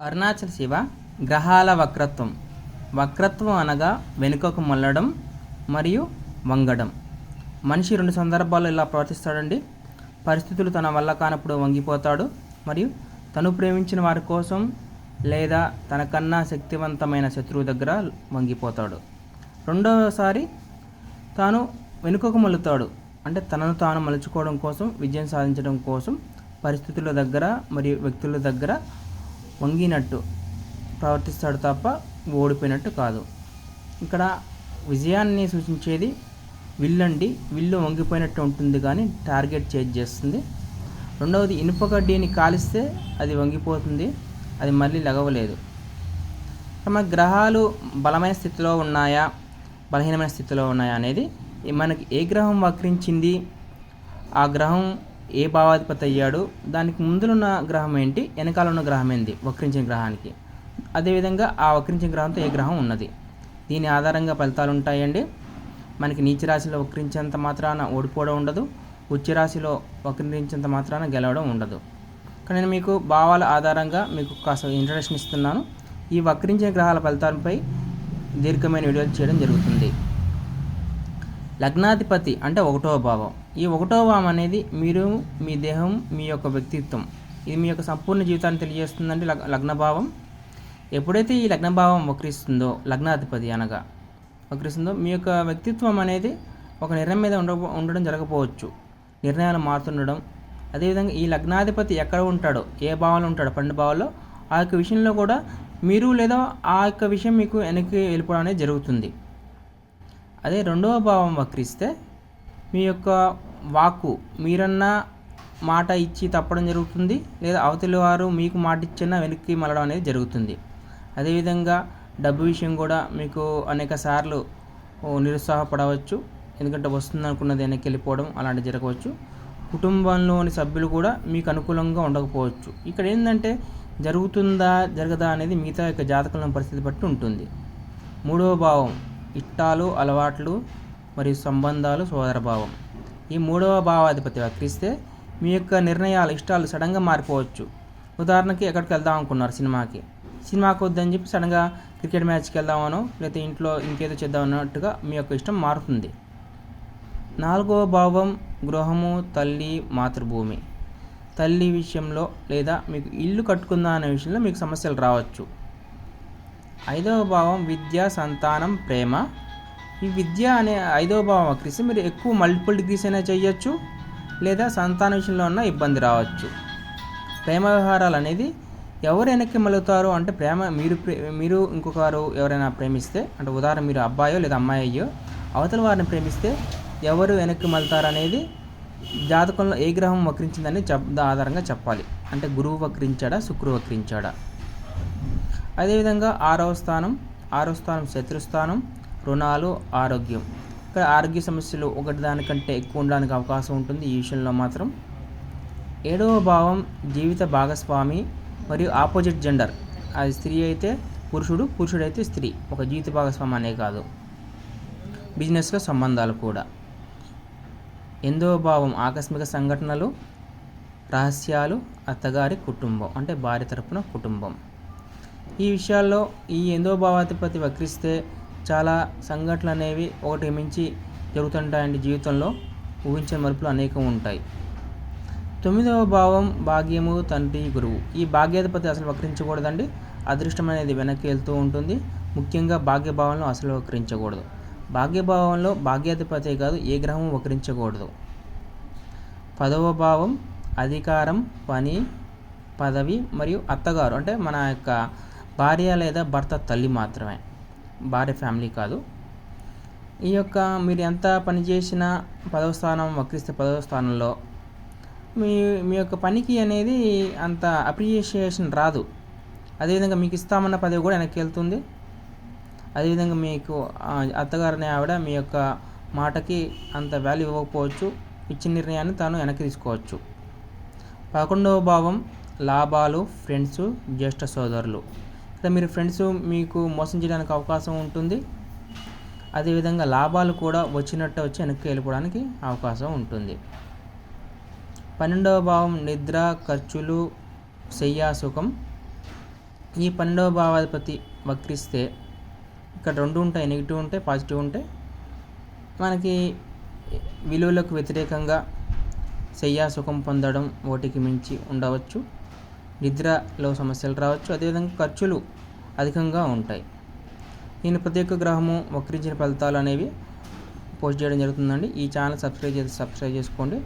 అరుణాచల శివ గ్రహాల వక్రత్వం. వక్రత్వం అనగా వెనుకకు మళ్ళడం మరియు వంగడం. మనిషి రెండు సందర్భాల్లో ఇలా ప్రవర్తిస్తాడండి. పరిస్థితులు తన వల్ల కానప్పుడు వంగిపోతాడు మరియు తను ప్రేమించిన వారి కోసం లేదా తనకన్నా శక్తివంతమైన శత్రువు దగ్గర వంగిపోతాడు. రెండవసారి తాను వెనుకకు మలుతాడు అంటే తనను తాను మలుచుకోవడం కోసం విజయం సాధించడం కోసం పరిస్థితుల దగ్గర మరియు వ్యక్తుల దగ్గర వంగినట్టు ప్రవర్తిస్తాడు తప్ప ఓడిపోయినట్టు కాదు. ఇక్కడ విజయాన్ని సూచించేది విల్లండి. విల్లు వంగిపోయినట్టు ఉంటుంది కానీ టార్గెట్ చేంజ్ చేస్తుంది. రెండవది ఇనుప గడ్డిని కాలిస్తే అది వంగిపోతుంది. అది మళ్ళీ లగవలేదు. తమ గ్రహాలు బలమైన స్థితిలో ఉన్నాయా? బలహీనమైన స్థితిలో ఉన్నాయా అనేది మనకి ఏ గ్రహం వక్రించింది? ఆ గ్రహం ఏ భావాధిపతి అయ్యాడు? దానికి ముందులున్న గ్రహం ఏంటి? వెనకాల ఉన్న గ్రహం ఏంది? వక్రించిన గ్రహానికి. అదేవిధంగా ఆ వక్రించిన గ్రహంతో ఏ గ్రహం ఉన్నది? దీని ఆధారంగా ఫలితాలు ఉంటాయండి. మనకి నీచ రాశిలో వక్రించేంత మాత్రాన ఓడిపోవడం ఉండదు. ఉచ్చ రాశిలో వక్రించేంత మాత్రాన గెలవడం ఉండదు. కానీ నేను మీకు భావాల ఆధారంగా మీకు కాస్త ఇంట్రడక్షన్ ఇస్తున్నాను. ఈ వక్రించిన గ్రహాల ఫలితాలపై దీర్ఘమైన వీడియోలు చేయడం జరుగుతుంది. లగ్నాధిపతి అంటే ఒకటో భావం. ఈ ఒకటో భావం అనేది మీరు మీ దేహం మీ యొక్క వ్యక్తిత్వం. ఇది మీ యొక్క సంపూర్ణ జీవితాన్ని తెలియజేస్తుందంటే లగ్ లగ్నభావం ఎప్పుడైతే ఈ లగ్నభావం వక్రిస్తుందో లగ్నాధిపతి అనగా వక్రిస్తుందో మీ యొక్క వ్యక్తిత్వం అనేది ఒక నిర్ణయం మీద ఉండ ఉండడం జరగకపోవచ్చు నిర్ణయాలు మారుతుండడం. అదేవిధంగా ఈ లగ్నాధిపతి ఎక్కడ ఉంటాడో ఏ భావంలో ఉంటాడో పన్నెండు భావాల్లో ఆ యొక్క విషయంలో కూడా మీరు లేదా ఆ యొక్క విషయం మీకు వెనక్కి వెళ్ళిపోవడం అనేది జరుగుతుంది. అదే రెండవ భావం వక్రిస్తే మీ యొక్క వాక్కు మీరన్నా మాట ఇచ్చి తప్పడం జరుగుతుంది లేదా అవతలి వారు మీకు మాట ఇచ్చినా వెనక్కి మళ్ళడం అనేది జరుగుతుంది. అదేవిధంగా డబ్బు విషయం కూడా మీకు అనేక సార్లు నిరుత్సాహపడవచ్చు. ఎందుకంటే వస్తుంది అనుకున్నది వెనక్కి వెళ్ళిపోవడం అలాంటివి జరగవచ్చు. కుటుంబంలోని సభ్యులు కూడా మీకు అనుకూలంగా ఉండకపోవచ్చు. ఇక్కడ ఏంటంటే జరుగుతుందా జరగదా అనేది మిగతా యొక్క జాతకంలో పరిస్థితి బట్టి ఉంటుంది. మూడవ భావం ఇట్టాలు అలవాట్లు మరియు సంబంధాలు సోదరభావం ఈ మూడవ భావాధిపతి వక్రిస్తే మీ యొక్క నిర్ణయాలు ఇష్టాలు సడన్గా మారిపోవచ్చు. ఉదాహరణకి ఎక్కడికి వెళ్దాం అనుకున్నారు సినిమాకి. సినిమాకి వద్దని చెప్పి సడన్గా క్రికెట్ మ్యాచ్కి వెళ్దామనో లేకపోతే ఇంట్లో ఇంకేదో చేద్దాం అన్నట్టుగా మీ యొక్క ఇష్టం మారుతుంది. నాలుగవ భావం గృహము తల్లి మాతృభూమి. తల్లి విషయంలో లేదా మీకు ఇల్లు కట్టుకుందా అనే విషయంలో మీకు సమస్యలు రావచ్చు. ఐదవ భావం విద్య సంతానం ప్రేమ. ఈ విద్య అనే ఐదవ భావం వక్రిస్తే మీరు ఎక్కువ మల్టిపుల్ డిగ్రీస్ అయినా చేయొచ్చు లేదా సంతాన విషయంలో ఉన్న ఇబ్బంది రావచ్చు. ప్రేమ వ్యవహారాలు అనేది ఎవరు వెనక్కి మలుగుతారు అంటే ప్రేమ మీరు ప్రే- మీరు ఇంకొకరు ఎవరైనా ప్రేమిస్తే అంటే ఉదాహరణ మీరు అబ్బాయో లేదా అమ్మాయి అయ్యో అవతల వారిని ప్రేమిస్తే ఎవరు వెనక్కి మలుతారు అనేది జాతకంలో ఏ గ్రహం వక్రించిందని చెప్ ఆధారంగా చెప్పాలి. అంటే గురువు వక్రించాడా శుక్రువు వక్రించాడా? అదేవిధంగా ఆరవ స్థానం ఆరవ స్థానం శత్రుస్థానం రుణాలు ఆరోగ్యం. ఇక్కడ ఆరోగ్య సమస్యలు ఒకటి దానికంటే ఎక్కువ ఉండడానికి అవకాశం ఉంటుంది ఈ విషయంలో మాత్రం. ఏడవ భావం జీవిత భాగస్వామి మరియు ఆపోజిట్ జెండర్. అది స్త్రీ అయితే పురుషుడు పురుషుడైతే స్త్రీ. ఒక జీవిత భాగస్వామి అనే కాదు. బిజినెస్లో సంబంధాలు కూడా. ఎనిమిదవ భావం ఆకస్మిక సంఘటనలు రహస్యాలు అత్తగారి కుటుంబం అంటే భార్య తరపున కుటుంబం. ఈ విషయాల్లో ఈ ఎందో భావాధిపతి వక్రిస్తే చాలా సంఘటనలు అనేవి ఒకటి మించి జరుగుతుంటాయండి జీవితంలో. ఊహించని మార్పులు అనేకం ఉంటాయి. తొమ్మిదవ భావం భాగ్యము తండ్రి గురువు. ఈ భాగ్యాధిపతి అసలు వక్రించకూడదండి. అదృష్టం అనేది వెనక్కి వెళ్తూ ఉంటుంది. ముఖ్యంగా భాగ్యభావంలో అసలు వక్రించకూడదు. భాగ్యభావంలో భాగ్యాధిపతే కాదు ఏ గ్రహం వక్రించకూడదు. పదవ భావం అధికారం పని పదవి మరియు అత్తగారు. అంటే మన యొక్క భార్య లేదా భర్త తల్లి మాత్రమే. భార్య ఫ్యామిలీ కాదు. ఈ యొక్క మీరు ఎంత పని చేసినా పదవ స్థానం వక్రిస్తే పదవ స్థానంలో మీ మీ యొక్క పనికి అనేది అంత అప్రిషియేషన్ రాదు. అదేవిధంగా మీకు ఇస్తామన్న పదవి కూడా వెనక్కి వెళ్తుంది. అదేవిధంగా మీకు అత్తగారిని ఆవిడ మీ యొక్క మాటకి అంత వాల్యూ ఇవ్వకపోవచ్చు. ఇచ్చిన నిర్ణయాన్ని తాను వెనక్కి తీసుకోవచ్చు. పదకొండవ భావం లాభాలు ఫ్రెండ్స్ జ్యేష్ఠ సోదరులు. ఇక్కడ మీరు ఫ్రెండ్స్ మీకు మోసం చేయడానికి అవకాశం ఉంటుంది. అదేవిధంగా లాభాలు కూడా వచ్చినట్టు వచ్చి వెనక్కి వెళ్ళిపోవడానికి అవకాశం ఉంటుంది. పన్నెండవ భావం నిద్ర ఖర్చులు శయ్యా సుఖం. ఈ పన్నెండవ భావాధిపతి వక్రిస్తే ఇక్కడ రెండు ఉంటాయి నెగిటివ్ ఉంటాయి పాజిటివ్ ఉంటాయి. మనకి విలువలకు వ్యతిరేకంగా శయ్యా సుఖం పొందడం ఓటికి మించి ఉండవచ్చు. నిద్రలో సమస్యలు రావచ్చు అదేవిధంగా ఖర్చులు అధికంగా ఉంటాయి. నేను ప్రతి ఒక్క గ్రహము వక్రించిన ఫలితాలు అనేవి పోస్ట్ చేయడం జరుగుతుందండి. ఈ ఛానల్ సబ్స్క్రైబ్ చేసి సబ్స్క్రైబ్ చేసుకోండి.